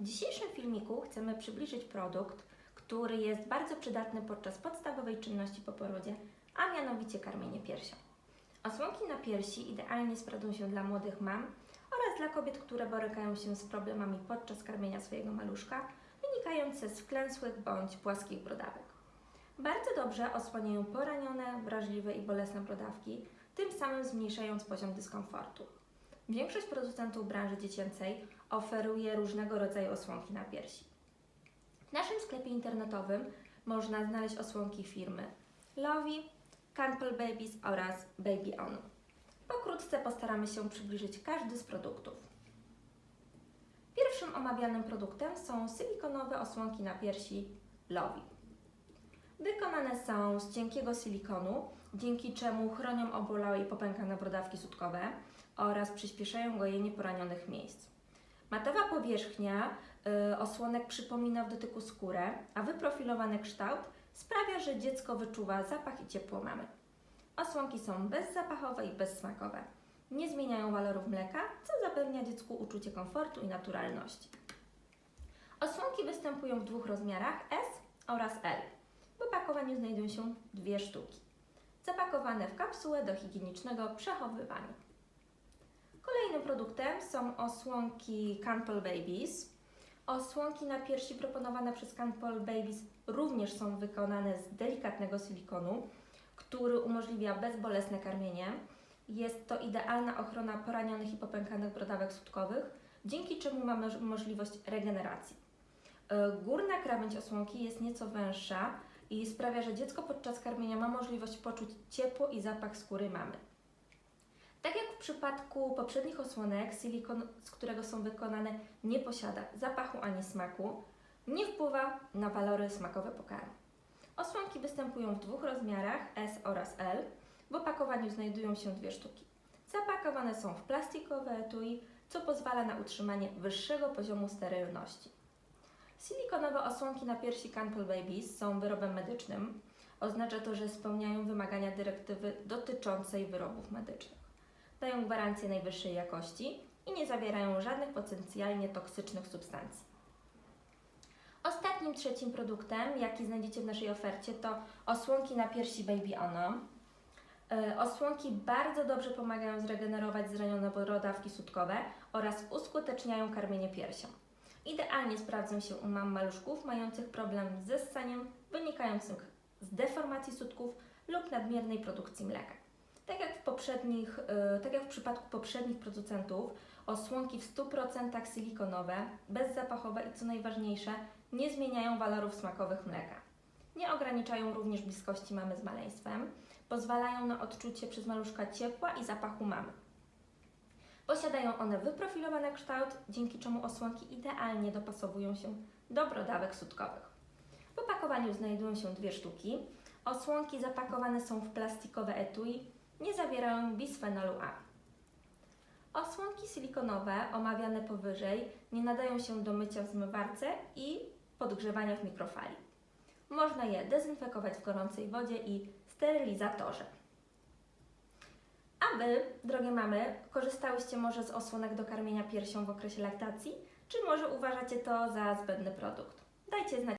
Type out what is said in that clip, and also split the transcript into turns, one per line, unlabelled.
W dzisiejszym filmiku chcemy przybliżyć produkt, który jest bardzo przydatny podczas podstawowej czynności po porodzie, a mianowicie karmienie piersią. Osłonki na piersi idealnie sprawdzą się dla młodych mam oraz dla kobiet, które borykają się z problemami podczas karmienia swojego maluszka, wynikające z wklęsłych bądź płaskich brodawek. Bardzo dobrze osłaniają poranione, wrażliwe i bolesne brodawki, tym samym zmniejszając poziom dyskomfortu. Większość producentów branży dziecięcej oferuje różnego rodzaju osłonki na piersi. W naszym sklepie internetowym można znaleźć osłonki firmy Lovi, Campbell Babies oraz Baby On. Pokrótce postaramy się przybliżyć każdy z produktów. Pierwszym omawianym produktem są silikonowe osłonki na piersi Lovi. Wykonane są z cienkiego silikonu, dzięki czemu chronią obolałe i popękane brodawki sutkowe oraz przyspieszają gojenie poranionych miejsc. Matowa powierzchnia y, osłonek przypomina w dotyku skórę, a wyprofilowany kształt sprawia, że dziecko wyczuwa zapach i ciepło mamy. Osłonki są bezzapachowe i bezsmakowe. Nie zmieniają walorów mleka, co zapewnia dziecku uczucie komfortu i naturalności. Osłonki występują w dwóch rozmiarach S oraz L. W opakowaniu znajdują się dwie sztuki, zapakowane w kapsułę do higienicznego przechowywania. Kolejnym produktem są osłonki Campbell Babies. Osłonki na piersi proponowane przez Campbell Babies również są wykonane z delikatnego silikonu, który umożliwia bezbolesne karmienie. Jest to idealna ochrona poranionych i popękanych brodawek sutkowych, dzięki czemu mamy możliwość regeneracji. E, Górna krawędź osłonki jest nieco węższa i sprawia, że dziecko podczas karmienia ma możliwość poczuć ciepło i zapach skóry mamy. Tak jak w przypadku poprzednich osłonek, silikon, z którego są wykonane, nie posiada zapachu ani smaku, nie wpływa na walory smakowe pokarmu. Osłonki występują w dwóch rozmiarach S oraz L. W opakowaniu znajdują się dwie sztuki. Zapakowane są w plastikowe etui, co pozwala na utrzymanie wyższego poziomu sterylności. Silikonowe osłonki na piersi Campbell Babies są wyrobem medycznym. Oznacza to, że spełniają wymagania dyrektywy dotyczącej wyrobów medycznych. Dają gwarancję najwyższej jakości i nie zawierają żadnych potencjalnie toksycznych substancji. Ostatnim trzecim produktem, jaki znajdziecie w naszej ofercie, to osłonki na piersi Baby Ono. E, Osłonki bardzo dobrze pomagają zregenerować zranione brodawki sutkowe oraz uskuteczniają karmienie piersią. Idealnie sprawdzą się u mam maluszków mających problem ze ssaniem wynikających z deformacji sutków lub nadmiernej produkcji mleka. Tak jak w, poprzednich, y, tak jak w przypadku poprzednich producentów, osłonki w 100% silikonowe, bezzapachowe i co najważniejsze, nie zmieniają walorów smakowych mleka. Nie ograniczają również bliskości mamy z maleństwem, pozwalają na odczucie przez maluszka ciepła i zapachu mamy. Posiadają one wyprofilowany kształt, dzięki czemu osłonki idealnie dopasowują się do brodawek sutkowych. W opakowaniu znajdują się dwie sztuki. Osłonki zapakowane są w plastikowe etui, nie zawierają bisfenolu A. Osłonki silikonowe, omawiane powyżej, nie nadają się do mycia w zmywarce i podgrzewania w mikrofali. Można je dezynfekować w gorącej wodzie i sterylizatorze. A Wy, drogie mamy, korzystałyście może z osłonek do karmienia piersią w okresie laktacji? Czy może uważacie to za zbędny produkt? Dajcie znać.